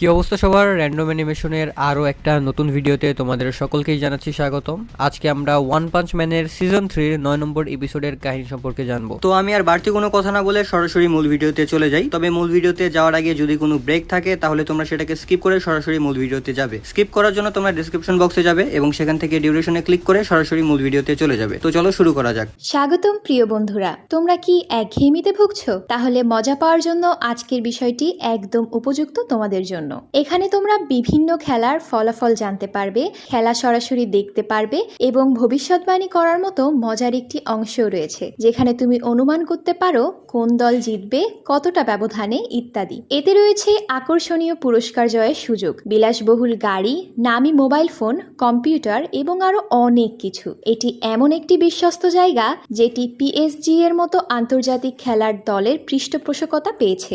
কি অবস্থা সবার? র্যান্ডম অ্যানিমেশনের আরও একটা নতুন ভিডিওতে তোমাদের সকলকেই জানাচ্ছি স্বাগতম। আজকে আমরা ওয়ান পাঞ্চ ম্যানের সিজন থ্রির নয় নম্বর এপিসোডের কাহিনী সম্পর্কে জানব। তো আমি আর বাড়তি কোনো কথা না বলে সরাসরি মূল ভিডিওতে চলে যাই। তবে মূল ভিডিওতে যাওয়ার আগে যদি কোনো ব্রেক থাকে তাহলে তোমরা সেটাকে স্কিপ করে সরাসরি মূল ভিডিওতে যাবে। স্কিপ করার জন্য তোমরা ডিসক্রিপশন বক্সে যাবে এবং সেখান থেকে ডিউরেশনে ক্লিক করে সরাসরি মূল ভিডিওতে চলে যাবে। তো চলো শুরু করা যাক। স্বাগতম প্রিয় বন্ধুরা তোমরা কি একঘেয়েমিতে ভুগছো? তাহলে মজা পাওয়ার জন্য আজকের বিষয়টি একদম উপযুক্ত তোমাদের জন্য। এখানে তোমরা বিভিন্ন খেলার ফলাফল জানতে পারবে, খেলা সরাসরি দেখতে পারবে এবং ভবিষ্যৎবাণী করার মতো মজার একটি অংশও রয়েছে, যেখানে তুমি অনুমান করতে পারো কোন দল জিতবে, কতটা ব্যবধানে, ইত্যাদি। এতে রয়েছে আকর্ষণীয় পুরস্কার জয়ের সুযোগ, বিলাসবহুল গাড়ি, নামি মোবাইল ফোন, কম্পিউটার এবং আরও অনেক কিছু। এটি এমন একটি বিশ্বস্ত জায়গা যেটি পিএসজি এর মতো আন্তর্জাতিক খেলার দলের পৃষ্ঠপোষকতা পেয়েছে।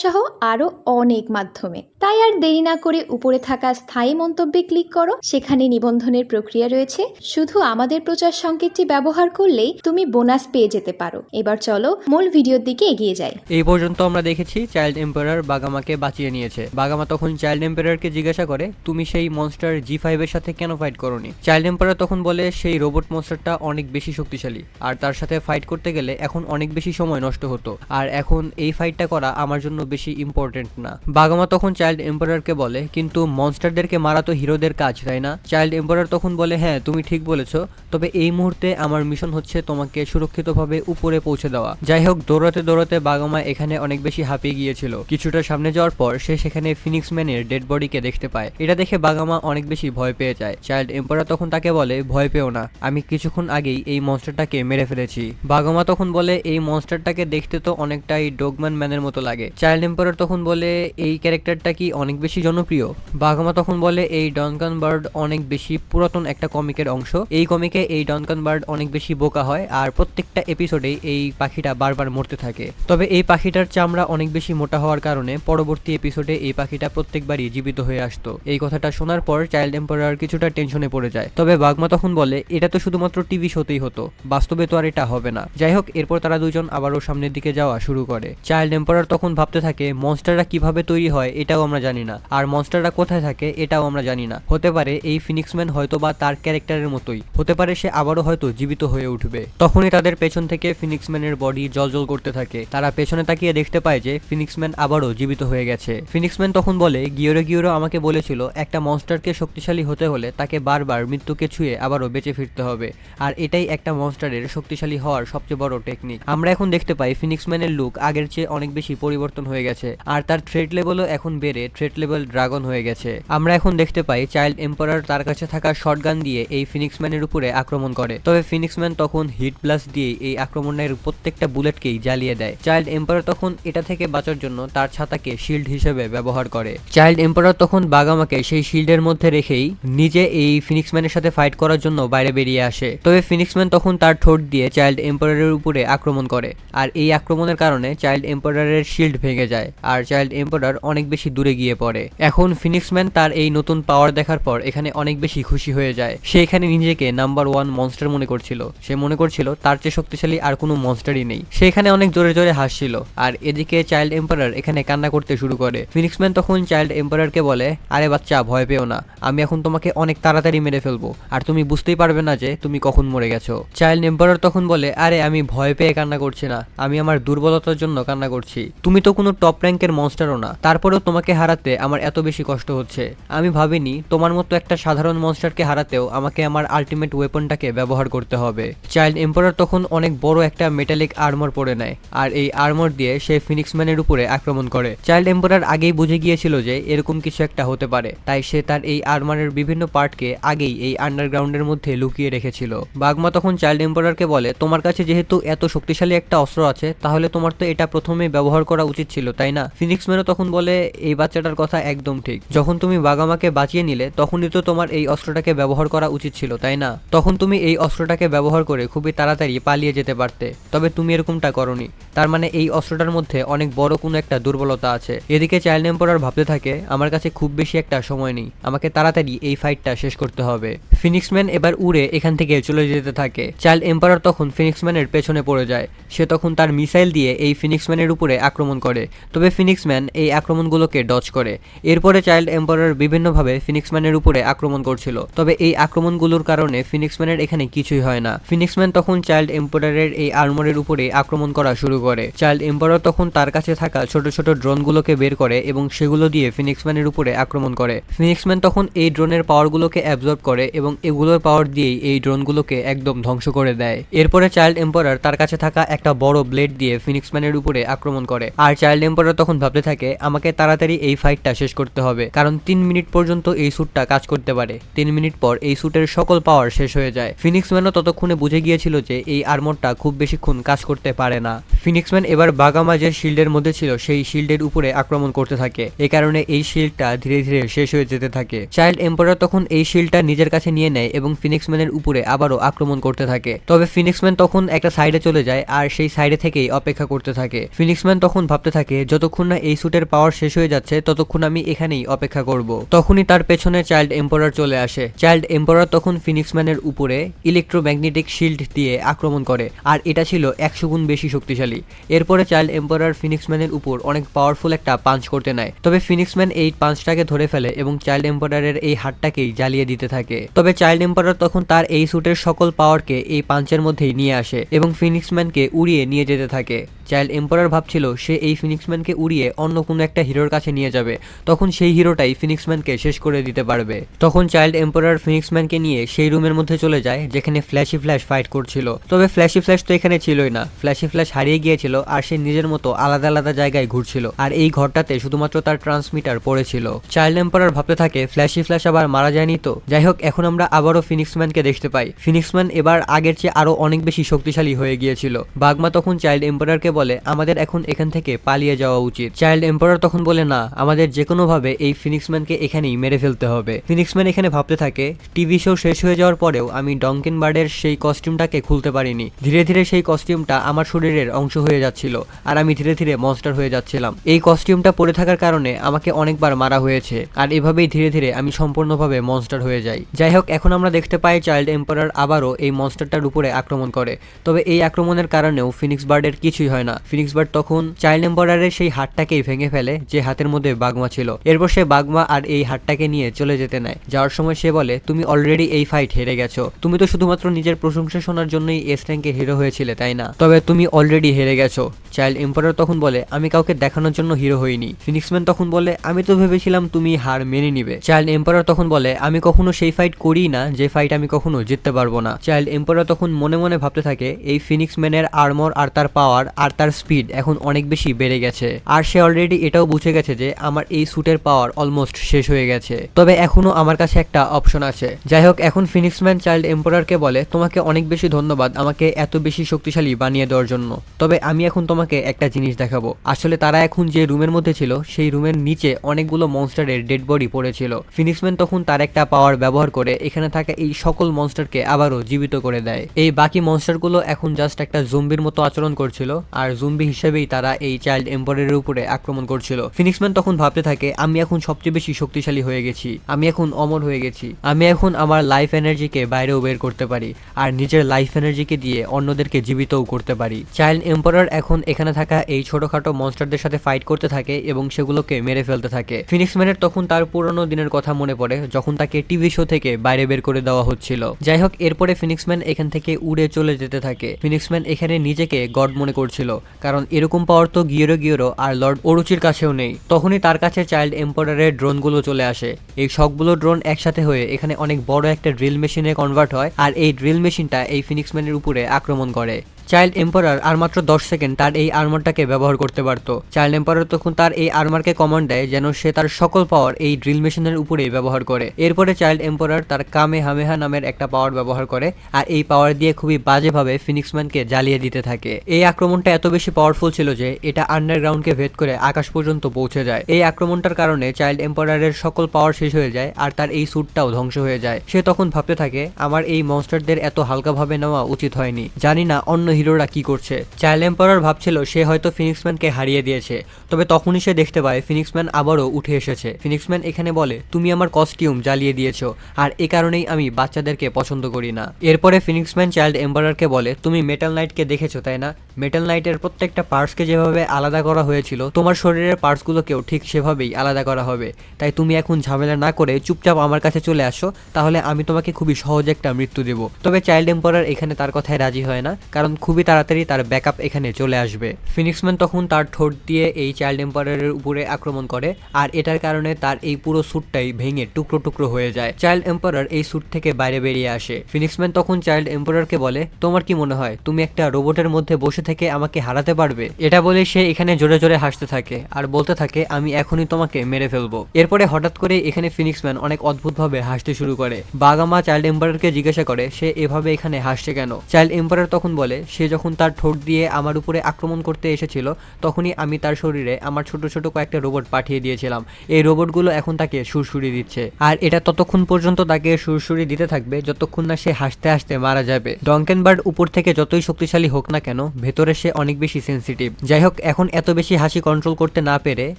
সহ আরও অনেক মাধ্যমে। তাই আর দেরি না করে উপরে থাকা স্থায়ী মন্তব্যে ক্লিক করো। সেখানে নিবন্ধনের প্রক্রিয়া রয়েছে। শুধু আমাদের প্রচার সংকেতটি ব্যবহার করলেই তুমি বোনাস পেয়ে যেতে পারো। এবার চলো মূল ভিডিওর দিকে এগিয়ে যাই। এই পর্যন্ত আমরা দেখেছি চাইল্ড এম্পায়ার বাগামাকে বাঁচিয়ে নিয়েছে। বাগামা তখন চাইল্ড এম্পায়ারকে জিজ্ঞাসা করে, তুমি সেই মনস্টার জি ফাইভের সাথে কেন ফাইট করনি? চাইল্ড এম্পায়ার তখন বলে, সেই রোবট মনস্টারটা অনেক বেশি শক্তিশালী। আর তার সাথে ফাইট করতে গেলে এখন অনেক বেশি সময় নষ্ট হতো। আর এখন এই ফাইটটা করা আমার জন্য বেশি ইম্পর্টেন্ট না। বাগামা তখন চাইল্ড এম্পায়ারকে বলে, কিন্তু মনস্টারদেরকে মারা তো হিরোদের কাজ, তাই না? চাইল্ড এম্পায়ার তখন বলে হ্যাঁ তুমি ঠিক বলেছ। তবে এই মুহূর্তে আমার মিশন হচ্ছে তোমাকে সুরক্ষিতভাবে উপরে পৌঁছে দেওয়া। যাই হোক, দৌড়াতে দৌড়াতে বাগামা এখানে অনেক বেশি হাঁপিয়ে গিয়েছিল। কিছুটা সামনে যাওয়ার পর সে সেখানে ফিনিক্স ম্যানের ডেড বডিকে দেখতে পায়। এটা দেখে বাগামা অনেক বেশি ভয় পেয়ে যায়। চাইল্ড এম্পায়ার তখন তাকে বলে, ভয় পেও না। আমি কিছুক্ষণ আগেই এই মনস্টারটাকে মেরে ফেলেছি। বাগামা তখন বলে, এই মনস্টারটাকে দেখতে তো অনেকটাই ডোগম্যান ম্যানের মতো লাগে। চাইল্ড এম্পায়ার তখন বলে, এই ক্যারেক্টারটা কি অনেক বেশি জনপ্রিয়? বাগামা তখন বলে, এই ডনকান বার্ড অনেক বেশি পুরাতন একটা কমিকের অংশ। এই কমিকে এই ডনকান বার্ড অনেক বেশি বোকা হয় আর প্রত্যেকটা এপিসোডেই এই পাখিটা বারবার মরতে থাকে। তবে এই পাখিটার চামড়া অনেক বেশি মোটা হওয়ার কারণে পরবর্তী এপিসোডে এই পাখিটা প্রত্যেকবারই জীবিত হয়ে আসতো। এই কথাটা শোনার পর চাইল্ড এম্পায়ার কিছুটা টেনশনে পড়ে যায়। তবে বাগমা তখন বলে, এটা তো শুধুমাত্র টিভি শোতেই হতো। বাস্তবে তো আর এটা হবে না। যাই হোক, এরপর তারা দুজন আবারও সামনের দিকে যাওয়া শুরু করে। চাইল্ড এম্পায়ার তখন ভাবতে থাকে মনস্টাররা কীভাবে তৈরি হয়, এটাও আমরা জানি না। আর মনস্টাররা কোথায় থাকে, এটাও আমরা জানি না। হতে পারে এই ফিনিক্সম্যান হয়তো বা তার ক্যারেক্টারের মতোই। হতে পারে সে আবারও হয়তো জীবিত হয়ে উঠবে। তখনই তাদের পেছন থেকে ফিনিক্সম্যানের বডি জলজল করতে থাকে। তারা পেছনে তাকিয়ে দেখতে পায় যে ফিনিক্সম্যান আবারও জীবিত হয়ে গেছে। ফিনিক্সম্যান তখন বলে গিওরে গিওরো আমাকে বলেছিল, একটা মনস্টারকে শক্তিশালী হতে হলে তাকে বারবার মৃত্যুকে ছুঁয়ে আবারও বেঁচে ফিরতে হবে। আর এটাই একটা মনস্টারের শক্তিশালী হওয়ার সবচেয়ে বড় টেকনিক আমরা এখন দেখতে পাই ফিনিক্সম্যানের লুক আগের চেয়ে অনেক বেশি পরিবর্তন হয়ে গেছে। আর তার থ্রেড লেভেলও এখন বেড়ে থ্রেড লেভেল ড্রাগন হয়ে গেছে। আমরা এখন দেখতে পাই চাইল্ড এম্পায়ার তার কাছে থাকা শটগান দিয়ে এই ফিনিক্সম্যানের উপরে আক্রমণ করে। তবে ফিনিক্সম্যান তখন হিট ব্লাস্ট দিয়ে এই আক্রমণের প্রত্যেকটা বুলেটকেই জ্বালিয়ে দেয়। চাইল্ড এম্পায়ার তখন এটা থেকে বাঁচার জন্য তার ছাতাকে শিল্ড হিসেবে ব্যবহার করে। চাইল্ড এম্পায়ার তখন বাগামাকে সেই শিল্ডের মধ্যে রেখেই নিজে এই ফিনিক্সম্যানের সাথে ফাইট করার জন্য বাইরে বেরিয়ে আসে। তবে ফিনিক্সম্যান তখন তার ঠোঁট দিয়ে চাইল্ড এম্পায়ারের উপরে আক্রমণ করে। আর এই আক্রমণের কারণে চাইল্ড এম্পায়ারের শিল্ড ভেঙে যায়। আর চাইল্ড এম্পায়ার অনেক বেশি দূরে গিয়ে পড়ে। এখন ফিনিক্সম্যান তার এই নতুন পাওয়ার দেখার পর এখানে অনেক বেশি খুশি হয়ে যায়। সে এখানে নিজেকে নাম্বার ওয়ান মনস্টার মনে করছিল। সে মনে করছিল তার চেয়ে শক্তিশালী আর কোনো মনস্টারই নেই। সে এখানে অনেক জোরে জোরে হাসছিল, আর এদিকে চাইল্ড এম্পায়ার এখানে কান্না করতে শুরু করে। ফিনিক্সম্যান তখন চাইল্ড এম্পায়ারকে বলে, আরে বাচ্চা, ভয় পেও না। আমি এখন তোমাকে অনেক তাড়াতাড়ি মেরে ফেলব, আর তুমি বুঝতেই পারবে না যে তুমি কখন মরে গেছো। চাইল্ড এম্পায়ার তখন বলে, আরে, আমি ভয় পেয়ে কান্না করছি না। আমি আমার দুর্বলতার জন্য কান্না করছি। তুমি তো কোনো টপ র্যাঙ্কের মনস্টারও না। তারপরেও তোমাকে হারাতে আমার এত বেশি কষ্ট হচ্ছে। আমি ভাবিনি, তোমার মতো একটা সাধারণ মনস্টারকে হারাতেও আমাকে আমার আলটিমেট ওয়েপনটাকে ব্যবহার করতে হবে। চাইল্ড এম্পায়ার তখন অনেক বড় একটা মেটালিক আর্মর পরে নেয়, আর এই আর্মর দিয়ে সে ফিনিক্সম্যানের উপরে আক্রমণ করে। চাইল্ড এম্পায়ার আগেই বুঝে গিয়েছিল যে এরকম কিছু একটা হতে পারে, তাই সে তার এই আর্মারের বিভিন্ন পার্টকে আগেই এই আন্ডারগ্রাউন্ডের মধ্যে লুকিয়ে রেখেছিল। বাগমা তখন চাইল্ড এম্পায়ারকে বলে, তোমার কাছে যেহেতু এত শক্তিশালী একটা অস্ত্র আছে, তাহলে তোমার তো এটা প্রথমেই ব্যবহার করা উচিত ছিল তাই না? ফিনিক্স ম্যানও তখন বলে, এই বাচ্চাটার কথা একদম ঠিক। যখন তুমি বাগামাকে বাঁচিয়ে নিলে, তখনই তো তোমার এই অস্ত্রটাকে ব্যবহার করা উচিত ছিল, তাই না? তখন তুমি এই অস্ত্রটাকে ব্যবহার করে খুবই তাড়াতাড়ি পালিয়ে যেতে পারতে। তবে তুমি এরকমটা করনি। তার মানে এই অস্ত্রটার মধ্যে অনেক বড় কোনো একটা দুর্বলতা আছে। এদিকে চাইল্ড এম্পোরার ভাবতে থাকে, আমার কাছে খুব বেশি একটা সময় নেই। আমাকে তাড়াতাড়ি এই ফাইটটা শেষ করতে হবে। ফিনিক্সম্যান এবার উড়ে এখান থেকে চলে যেতে থাকে। চাইল্ড এম্পারার তখন ফিনিক্সম্যানের পেছনে পড়ে যায়। সে তখন তার মিসাইল দিয়ে এই ফিনিক্সম্যানের উপরে আক্রমণ করে। তবে ফিনিক্সম্যান এই আক্রমণগুলোকে ডচ করে। এরপরে চাইল্ড এম্পারার বিভিন্নভাবে ফিনিক্সম্যানের উপরে আক্রমণ করছিল। তবে এই আক্রমণগুলোর কারণে ফিনিক্সম্যানের এখানে কিছুই হয় না। ফিনিক্সম্যান তখন চাইল্ড এম্পারারের এই আর্মরের উপরে আক্রমণ করা শুরু করে। চাইল্ড এম্পারার তখন তার কাছে থাকা ছোট ছোট ড্রোনগুলোকে বের করে এবং সেগুলো দিয়ে ফিনিক্সম্যানের উপরে আক্রমণ করে। ফিনিক্সম্যান তখন এই ড্রোনের পাওয়ারগুলোকে অ্যাবজর্ব করে এবং এগুলোর পাওয়ার দিয়েই এই ড্রোনগুলোকে একদম ধ্বংস করে দেয়। এরপরে চাইল্ড এম্পারার তার কাছে থাকা একটা বড় ব্লেড দিয়ে ফিনিক্সম্যানের উপরে আক্রমণ করে। আর চাইল্ড এম্পারার তখন ভাবতে থাকে, আমাকে তাড়াতাড়ি এই ফাইটটা শেষ করতে হবে, কারণ তিন মিনিট পর্যন্ত এই স্যুটটা কাজ করতে পারে। তিন মিনিট পর এই স্যুটের সকল পাওয়ার শেষ হয়ে যায়। ফিনিক্সম্যানও ততক্ষণে বুঝে গিয়েছিল যে এই আর্মরটা খুব বেশিক্ষণ কাজ করতে পারে না। ফিনিক্সম্যান এবার বাগামা যে শিল্ডের মধ্যে ছিল, সেই শিল্ডের উপরে আক্রমণ করতে থাকে। এ কারণে এই শিল্ডটা ধীরে ধীরে শেষ হয়ে যেতে থাকে। চাইল্ড এম্পারার তখন এই শিল্ডটা নিজের কাছে নিয়ে নেয় এবং ফিনিক্সম্যানের উপরে আবারও আক্রমণ করতে থাকে। তবে ফিনিক্সম্যান তখন একটা সাইডে চলে যায়, আর সেই সাইডে থেকেই অপেক্ষা করতে থাকে। ফিনিক্সম্যান তখন ভাবতে থাকে, যতক্ষণ না এই স্যুটের পাওয়ার শেষ হয়ে যাচ্ছে, ততক্ষণ আমি এখানেই অপেক্ষা করব। তখনই তার পেছনে চাইল্ড এম্পোরার চলে আসে। চাইল্ড এম্পোরার তখন ফিনিক্সম্যানের উপরে ইলেকট্রোম্যাগনেটিক শিল্ড দিয়ে আক্রমণ করে, আর এটা ছিল একশো গুণ বেশি শক্তিশালী। এরপরে চাইল্ড এম্পারার ফিনিক্সম্যানের উপর অনেক পাওয়ারফুল একটা পাঞ্চ করতে নেয়। তবে ফিনিক্সম্যান এই পাঞ্চটাকে ধরে ফেলে এবং চাইল্ড এম্পোরারের এই হাতটাকেই জ্বালিয়ে দিতে থাকে। তবে চাইল্ড এম্পোরার তখন তার এই স্যুটের সকল পাওয়ারকে এই পাঞ্চের মধ্যেই নিয়ে আসে এবং ফিনিক্সম্যানকে উড়িয়ে নিয়ে যেতে থাকে। চাইল্ড এম্পারার ভাবছিল সে এই ফিনিক্সম্যানকে উড়িয়ে অন্য কোনো একটা হিরোর কাছে নিয়ে যাবে। তখন সেই হিরোটাই ফিনিক্সম্যানকে শেষ করে দিতে পারবে। তখন চাইল্ড এম্পারার ফিনিক্সম্যানকে নিয়ে সেই রুমের মধ্যে চলে যায়, যেখানে ফ্ল্যাশি ফ্ল্যাশ ফাইট করছিল। তবে ফ্ল্যাশি ফ্ল্যাশ তো এখানে ছিলই না। ফ্ল্যাশি ফ্ল্যাশ হারিয়ে গিয়েছিল আর সে নিজের মতো আলাদা আলাদা জায়গায় ঘুরছিল। আর এই ঘরটাতে শুধুমাত্র তার ট্রান্সমিটার পড়েছিল। চাইল্ড এম্পারার ভাবতে থাকে ফ্ল্যাশি ফ্ল্যাশ আবার মারা যায়নি তো? যাই হোক এখন আমরা আবারও ফিনিক্সম্যানকে দেখতে পাই। ফিনিক্সম্যান এবার আগের চেয়ে আরও অনেক বেশি শক্তিশালী হয়ে গিয়েছিল। বাগমা তখন চাইল্ড এম্পারারকে বলে, আমাদের এখন এখান থেকে পালিয়ে যাওয়া উচিত। চাইল্ড এম্পারার তখন বলে, না, আমাদের যে কোনো ভাবে এই ফিনিক্সম্যানকে এখানেই মেরে ফেলতে হবে। ফিনিক্সম্যান এখানে ভাবতে থাকে, টিভি শো শেষ হয়ে যাওয়ার পরেও আমি ডঙ্কেন বার্ডের সেই কস্টিউমটাকে খুলতে পারিনি। ধীরে ধীরে সেই কস্টিউমটা আমার শরীরের অংশ হয়ে যাচ্ছিল আর আমি ধীরে ধীরে মনস্টার হয়ে যাচ্ছিলাম। এই কস্টিউমটা পরে থাকার কারণে আমাকে অনেকবার মারা হয়েছে আর এভাবেই ধীরে ধীরে আমি সম্পূর্ণভাবে মনস্টার হয়ে যাই। যাই হোক, এখন আমরা দেখতে পাই চাইল্ড এম্পারার আবারও এই মনস্টারটার উপরে আক্রমণ করে। তবে এই আক্রমণের কারণেও ফিনিক্স বার্ডের কিছুই হয় না। ফিনিক্স বার্ড তখন চাইল্ড এম্পারারের সেই হাতটাকেই ভেঙে ফেলে যে হাতের মধ্যে বাগমা ছিল। এরপর সে বাগমা আর এই হাতটাকে নিয়ে চলে যেতে নেয়। যাওয়ার সময় সে বলে, তুমি অলরেডি এই ফাইট হেরে গেছো। তুমি তো শুধুমাত্র নিজের প্রশংসা শোনার জন্যই এস র্যাঙ্কে হিরো হয়েছিলে, তাই না? তবে তুমি অলরেডি হেরে গেছো। চাইল্ড এম্পারার তখন বলে, আমি কাউকে দেখানোর জন্য হিরো হইনি। ফিনিক্সম্যান তখন বলে, আমি তো ভেবেছিলাম তুমি হার মেনে নিবে। চাইল্ড এম্পারার তখন বলে, আমি কখনো সেই ফাইট করি না যে ফাইট আমি কখনো জিততে পারব না। চাইল্ড এম্পারার তখন মনে মনে ভাবতে থাকে, এই ফিনিক্সম্যানের আর্মর আর তার পাওয়ার আর তার স্পিড এখন অনেক বেশি বেড়ে গেছে। আর সে অলরেডি এটাও বুঝে গেছে যে আমার এই স্যুটের পাওয়ার অলমোস্ট শেষ হয়ে গেছে। তবে এখনও আমার কাছে একটা অপশন আছে। যাই হোক, এখন ফিনিক্সম্যান চাইল্ড এম্পারারকে বলে, তোমাকে অনেক বেশি ধন্যবাদ আমাকে এত বেশি শক্তিশালী বানিয়ে দেওয়ার জন্য। তবে আমি এখন তোমাকে একটা জিনিস দেখাবো। আসলে তারা এখন যে রুমের মধ্যে ছিল, সেই রুমের নিচে অনেকগুলো মনস্টারের ডেড বডি পড়েছিল। ফিনিক্সম্যান তখন তার একটা পাওয়ার ব্যবহার করে এখানে থাকা এই সকল মনস্টারকে আবারও জীবিত করে দেয়। এই বাকি মনস্টারগুলো এখন জাস্ট একটা জম্বির মতো আচরণ করছিল আর জুম্বি হিসেবেই তারা এই চাইল্ড এম্পায়ারের উপরে আক্রমণ করছিল। ফিনিক্সম্যান তখন ভাবতে থাকে, আমি এখন সবচেয়ে বেশি শক্তিশালী হয়ে গেছি, আমি এখন অমর হয়ে গেছি, আমি এখন আমার লাইফ এনার্জিকে বাইরেও বের করতে পারি, আর নিজের লাইফ এনার্জিকে দিয়ে অন্যদেরকে জীবিতও করতে পারি। চাইল্ড এম্পায়ার এখন এখানে থাকা এই ছোটখাটো মনস্টারদের সাথে ফাইট করতে থাকে এবং সেগুলোকে মেরে ফেলতে থাকে। ফিনিক্সম্যানের তখন তার পুরনো দিনের কথা মনে পড়ে, যখন তাকে টিভি শো থেকে বাইরে বের করে দেওয়া হচ্ছিল। যাই হোক এরপরে ফিনিক্সম্যান এখান থেকে উড়ে চলে যেতে থাকে। ফিনিক্সম্যান এখানে নিজেকে গড মনে করছিল। কারণ এরকম পাওয়ার তো গিয়েরো গিয়েরো আর লর্ড অরুচির কাছেও নেই। তখনই তার কাছে চাইল্ড এম্পায়ারের ড্রোনগুলো চলে আসে। এই সবগুলো ড্রোন একসাথে হয়ে এখানে অনেক বড় একটা ড্রিল মেশিনে কনভার্ট হয়, আর এই ড্রিল মেশিনটা এই ফিনিক্সম্যানের উপরে আক্রমণ করে। চাইল্ড এম্পারার আর মাত্র দশ সেকেন্ড তার এই আর্মারটাকে ব্যবহার করতে পারত। চাইল্ড এম্পারার তখন তার এই আর্মারকে কমান্ড দেয় যেন সে তার সকল পাওয়ার এই ড্রিল মেশিনের উপরেই ব্যবহার করে। এরপরে চাইল্ড এম্পারার তার কামে হামেহা নামের একটা পাওয়ার ব্যবহার করে আর এই পাওয়ার দিয়ে খুবই বাজেভাবে ফিনিক্সম্যানকে জ্বালিয়ে দিতে থাকে। এই আক্রমণটা এত বেশি পাওয়ারফুল ছিল যে এটা আন্ডারগ্রাউন্ডকে ভেদ করে আকাশ পর্যন্ত পৌঁছে যায়। এই আক্রমণটার কারণে চাইল্ড এম্পারারের সকল পাওয়ার শেষ হয়ে যায় আর তার এই স্যুটটাও ধ্বংস হয়ে যায়। সে তখন ভাবতে থাকে, আমার এই মনস্টারদের এত হালকাভাবে নেওয়া উচিত হয়নি। জানি না অন্য হিরোরা কি করছে? চাইল্ড এম্পারার ভাবছিল সে হয়তো ফিনিক্সম্যানকে হারিয়ে দিয়েছে। তবে তখনই সে দেখতে পায় ফিনিক্সম্যান আবারও উঠে এসেছে। ফিনিক্সম্যান এখানে বলে, তুমি আমার কস্টিউম জ্বালিয়ে দিয়েছ, আর এ কারণেই আমি বাচ্চাদেরকে পছন্দ করি না। এরপরে ফিনিক্সম্যান চাইল্ড এম্পারারকে বলে, তুমি মেটাল নাইটকে দেখেছ, তাই না? মেটাল নাইটের প্রত্যেকটা পার্টসকে যেভাবে আলাদা করা হয়েছিল, তোমার শরীরের পার্টসগুলোকেও ঠিক সেভাবেই আলাদা করা হবে। তাই তুমি এখন ঝামেলা না করে চুপচাপ আমার কাছে চলে আসো, তাহলে আমি তোমাকে খুবই সহজ একটা মৃত্যু দেব। তবে চাইল্ড এম্পারার এখানে তার কথায় রাজি হয় না, কারণ খুবই তাড়াতাড়ি তার ব্যাকআপ এখানে চলে আসবে। ফিনিক্সম্যান তখন তার ঠোঁট দিয়ে এই চাইল্ড এম্পারারের উপরে আক্রমণ করে, আর এটার কারণে তার এই পুরো স্যুটটাই ভেঙে টুকরো টুকরো হয়ে যায়। চাইল্ড এম্পারার এই স্যুট থেকে বাইরে বেরিয়ে আসে। ফিনিক্সম্যান তখন চাইল্ড এম্পারারকে বলে, তোমার কি মনে হয়, তুমি একটা রোবটের মধ্যে বসে থেকে আমাকে হারাতে পারবে? এটা বলে সে এখানে জোরে জোরে হাসতে থাকে, আর বলতে থাকে, আমি এখনই তোমাকে মেরে ফেলব। এরপরে হঠাৎ করে এখানে ফিনিক্সম্যান অনেক অদ্ভুতভাবে হাসতে শুরু করে। বাগামা চাইল্ড এম্পারারকে জিজ্ঞাসা করে, সে এভাবে এখানে হাসছে কেন? চাইল্ড এম্পারার তখন বলে সে যখন তার ঠোঁট দিয়ে আমার উপরে আক্রমণ করতে এসেছিল, তখনই আমি তার শরীরে আমার ছোট ছোট কয়েকটা রোবট পাঠিয়ে দিয়েছিলাম। এই রোবটগুলো এখন তাকে সুরসুরি দিচ্ছে। আর এটা ততক্ষণ পর্যন্ত তাকে সুরসুরি দিতে থাকবে যতক্ষণ না সে হাসতে হাসতে মারা যাবে। ডঙ্কেনবার্ড উপর থেকে যতই শক্তিশালী হোক না কেন, ভেতরে সে অনেক বেশি সেন্সিটিভ যাই হোক, এখন এত বেশি হাসি কন্ট্রোল করতে না পেরে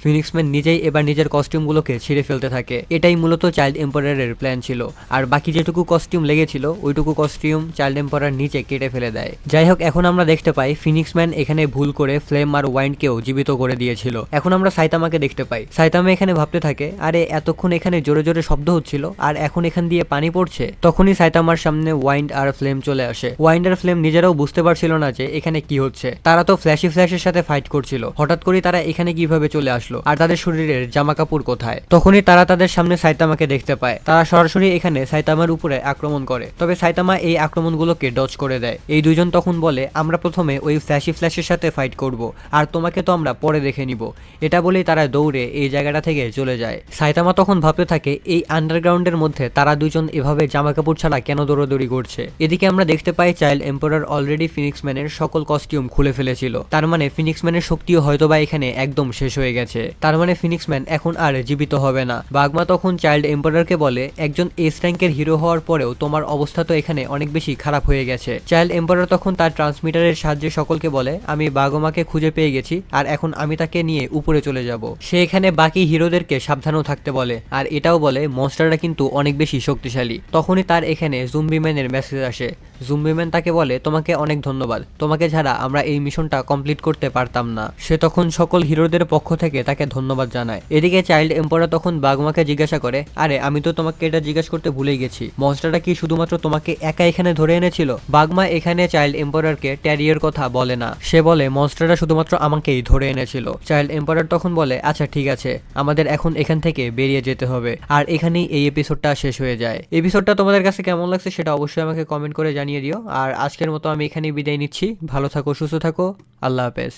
ফিনিক্সম্যান নিজেই এবার নিজের কস্টিউমগুলোকে ছিঁড়ে ফেলতে থাকে। এটাই মূলত চাইল্ড এম্পারারের প্ল্যান ছিল। আর বাকি যেটুকু কস্টিউম লেগেছিল, ওইটুকু কস্টিউম চাইল্ড এম্পারার নিচে কেটে ফেলে দেয়। যাই হোক এখন আমরা দেখতে পাই ফিনিক্সম্যান এখানে ভুল করে ফ্লেম আর ওয়াইন্ডকেও জীবিত করে দিয়েছিল। এখন আমরা সাইতামাকে দেখতে পাই। সাইতামা এখানে ভাবতে থাকে, আরে, এতক্ষণ এখানে জোরে জোরে শব্দ হচ্ছিল, আর এখন এখান দিয়ে পানি পড়ছে? তখনই সাইতামার সামনে ওয়াইন্ড আর ফ্লেম চলে আসে। ওয়াইন্ড আর ফ্লেম নিজেরাও বুঝতে পারছিল না যে এখানে কি হচ্ছে। তারা তো ফ্ল্যাশি ফ্ল্যাশের সাথে ফাইট করছিল। হঠাৎ করে তারা এখানে কীভাবে চলে আসলো? আর তাদের শরীরের জামা কাপড় কোথায়? তখনই তারা তাদের সামনে সাইতামাকে দেখতে পায়। তারা সরাসরি এখানে সাইতামার উপরে আক্রমণ করে। তবে সাইতামা এই আক্রমণগুলোকে ডজ করে দেয়। এই দুজন তখন বলে আমরা প্রথমে ওই ফ্ল্যাশি ফ্ল্যাশের সাথে ফাইট করব, আর তোমাকে তো আমরা পরে দেখে নিব। এটা বলেই তারা দৌড়ে এই জায়গাটা থেকে চলে যায়। সাইতামা তখন ভাবতে থাকে, এই আন্ডারগ্রাউন্ডের মধ্যে তারা দুজন এভাবে জামা কাপড় ছাড়া কেন দৌড়াদৌড়ি করছে? এদিকে আমরা দেখতে পাই চাইল্ড এম্পারার অলরেডি ফিনিক্সম্যানের সকল কস্টিউম খুলে ফেলেছিল। তার মানে ফিনিক্সম্যানের শক্তিও হয়তোবা এখানে একদম শেষ হয়ে গেছে। তার মানে ফিনিক্সম্যান এখন আর জীবিত হবে না। বাগমা তখন চাইল্ড এম্পারারকে বলে, একজন এস র্যাঙ্কের হিরো হওয়ার পরেও তোমার অবস্থা তো এখানে অনেক বেশি খারাপ হয়ে গেছে। চাইল্ড এম্পারার তখন তার ট্রান্সমিটারের সাহায্যে সকলকে বলে, আমি বাগমাকে খুঁজে পেয়ে গেছি, আর এখন আমি তাকে নিয়ে উপরে চলে যাব। সে এখানে বাকি হিরোদেরকে সাবধানও থাকতে বলে, আর এটাও বলে, মনস্টাররা কিন্তু অনেক বেশি শক্তিশালী। তখনই তার এখানে জুম্বিম্যানের মেসেজ আসে। জুম্বিম্যান তাকে বলে, তোমাকে অনেক ধন্যবাদ। তোমাকে ছাড়া আমরা এই মিশনটা কমপ্লিট করতে পারতাম না। সে তখন সকল হিরোদের পক্ষ থেকে তাকে ধন্যবাদ জানায়। এদিকে চাইল্ড এম্পারার তখন বাগমাকে জিজ্ঞাসা করে, আরে, আমি তো তোমাকে এটা জিজ্ঞাসা করতে ভুলেই গেছি। মনস্টারটা কি শুধুমাত্র তোমাকে একা এখানে ধরে এনেছিল? বাগমা এখানে চাইল্ড এম্পারারকে ট্যারিয়ের কথা বলে না। সে বলে, মনস্টারটা শুধুমাত্র আমাকেই ধরে এনেছিল। চাইল্ড এম্পারার তখন বলে আচ্ছা ঠিক আছে। আমাদের এখন এখান থেকে বেরিয়ে যেতে হবে। আর এখানেই এই এপিসোডটা শেষ হয়ে যায়। এপিসোডটা তোমাদের কাছে কেমন লাগছে সেটা অবশ্যই আমাকে কমেন্ট করে জানিয়ে দিও। আর আজকের মতো আমি এখানেই বিদায় নিচ্ছি। ভালো থাকো, সুস্থ থাকো। আল্লাহ হাফেজ।